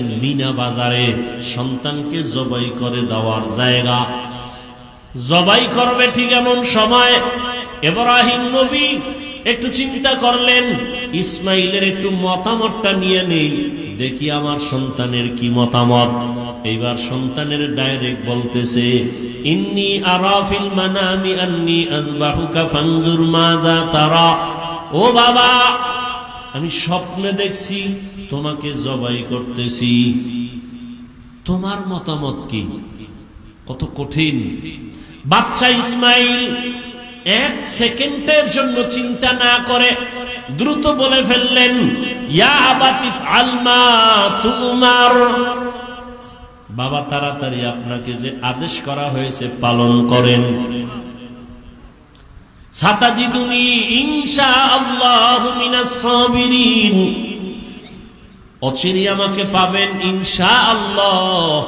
মিনা বাজারে সন্তানকে জবাই করে দেওয়ার জায়গা। জবাই করবে ঠিক এমন সময়। এব্রাহিম নবী একটু চিন্তা করলেন, ইসমাইলের একটু মতামতটা নিয়ে নেই। দেখি আমার সন্তানের কি মতামত। এইবার সন্তানের ডাইরেক্ট বলতেছে, ইন্নি আরাফিল মানামি আন্নি আযবাহুকা ফানজুর মাযা তারা। ও বাবা আমি স্বপ্নে দেখছি, তোমাকে জবাই করতেছি। তোমার মতামত কি? কত কঠিন। বাচ্চা ইসমাইল এক সেকেন্ডের জন্য চিন্তা না করে দ্রুত বলে ফেললেন বাবা তাড়াতাড়ি আপনাকে যে আদেশ করা হয়েছে পালন করেন। সাতাজিদুনি ইনশা আল্লাহ সাবিরিন। অচিরি আমাকে পাবেন ইনশা আল্লাহ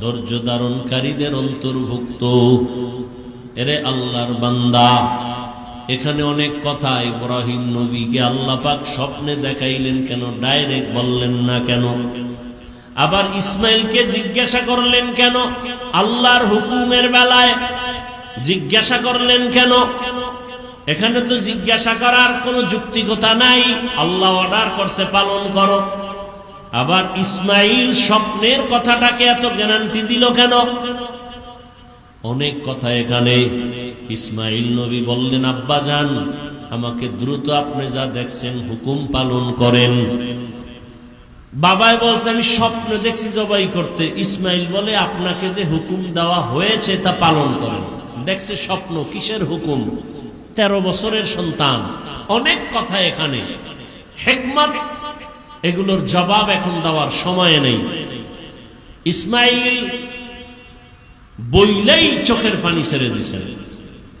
ধৈর্য ধারণকারীদের অন্তর্ভুক্ত। এরে আল্লাহর বান্দা, এখানে অনেক কথা ইব্রাহিম নবীকে আল্লাহ পাক স্বপ্নে দেখাইলেন কেন, ডাইরেক্ট বললেন না কেন? আবার ইসমাইলকে জিজ্ঞাসা করলেন কেন, আল্লাহর হুকুমের বেলায় জিজ্ঞাসা করলেন কেন? এখানে তো জিজ্ঞাসা করার কোনো যুক্তিকতা নাই। আল্লাহ অর্ডার করছে, পালন করো। আবার ইসমাইল স্বপ্নের কথাটাকে এত গ্যারান্টি দিল কেন? অনেক কথা এখানে। ইসমাইল নবী বললেন, আব্বা যান আমাকে দ্রুত আপনি যা দেখছেন, হুকুম পালন করেন। বাবাই বলছে, আমি স্বপ্ন দেখছি জবাই করতে। ইসমাইল বলে, আপনাকে যে হুকুম দেওয়া হয়েছে, তা পালন করেন। দেখছে স্বপ্ন, কিসের হুকুম? তেরো বছরের সন্তান, অনেক কথা এখানে। হেকমত, এগুলোর জবাব এখন দেওয়ার সময় নেই। ইসমাইল বইলেই চোখের পানি ছেড়ে দিয়েছেন।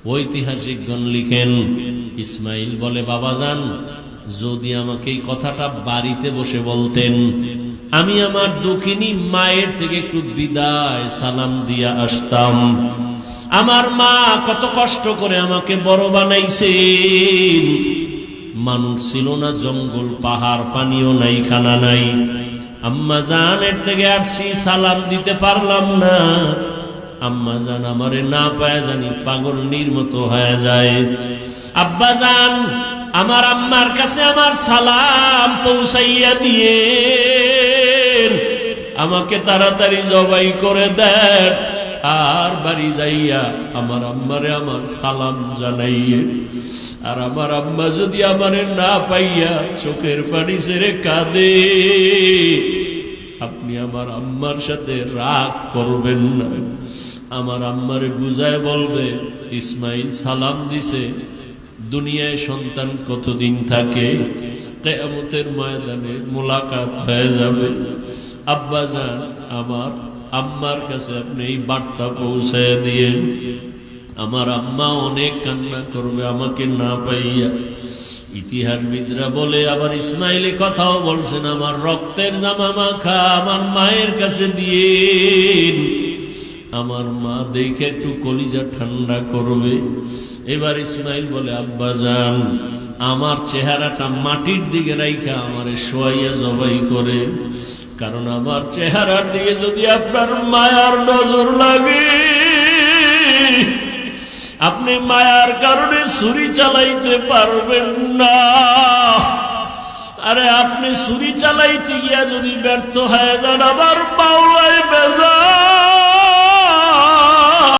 ঐতিহাসিকগণ লিখেন, ইসমাইল বলে, বাবা যান যদি আমাকে এই কথাটা বাড়িতে বসে বলতেন, আমি আমার দুঃখিনী মায়ের থেকে একটু বিদায় সালাম দিয়া আসতাম। আমার মা কত কষ্ট করে আমাকে বড় বানাইছেন মানুষ ছিল না জঙ্গল, পাহাড়, পানিও নাই, খানা নাই। আম্মা জানের থেকে আসছি সালাম দিতে পারলাম না। আম্মা জান আমারে না পায় জানি পাগল মতো হয়ে যায়। আব্বা জান আমার আম্মার কাছে আমার সালাম পৌঁছাইয়া দিয়ে আমাকে তাড়াতাড়ি জবাই করে দেন। আর বাড়ি যাইয়া আমার আম্মারে আমার সালাম জানাইয়ে, আর আমার আম্মা যদি আমারে না পাইয়া চোখের পানি সেরে কাঁদে, আপনি আমার আম্মার সাথে রাগ করবেন না। আমার আম্মারে বুঝায় বলবে, ইসমাইল সালাম দিছে, দুনিয়ায় সন্তান কতদিন থাকে? কেয়ামতের ময়দানে মোলাকাত হয়ে যাবে। আব্বা যান আমার আম্মার কাছে আপনি এই বার্তা পৌঁছায় দিয়ে, আমার আম্মা অনেক কান্না করবে, আমাকে না পাইয়া। ইতিহাসবিদরা বলে, আবার ইসমাইলি কথাও বলছেন, আমার রক্তের জামা মাখা আমার মায়ের কাছে দিয়ে আমার মা দেখে একটু কলিজা ঠান্ডা করবে। এবার ইসমাইল বলে, আব্বা যান, আমার চেহারাটা মাটির দিকে রাইখা আমারে শোয়াইয়া জবাই করে। কারণ আমার চেহারার দিকে যদি আপনার মায়ার নজর লাগে, আপনি মায়ার কারণে ছুরি চালাইতে পারবেন না। আরে, আপনি ছুরি চালাইতে গিয়া যদি ব্যর্থ হয়ে যান আবার পাওলা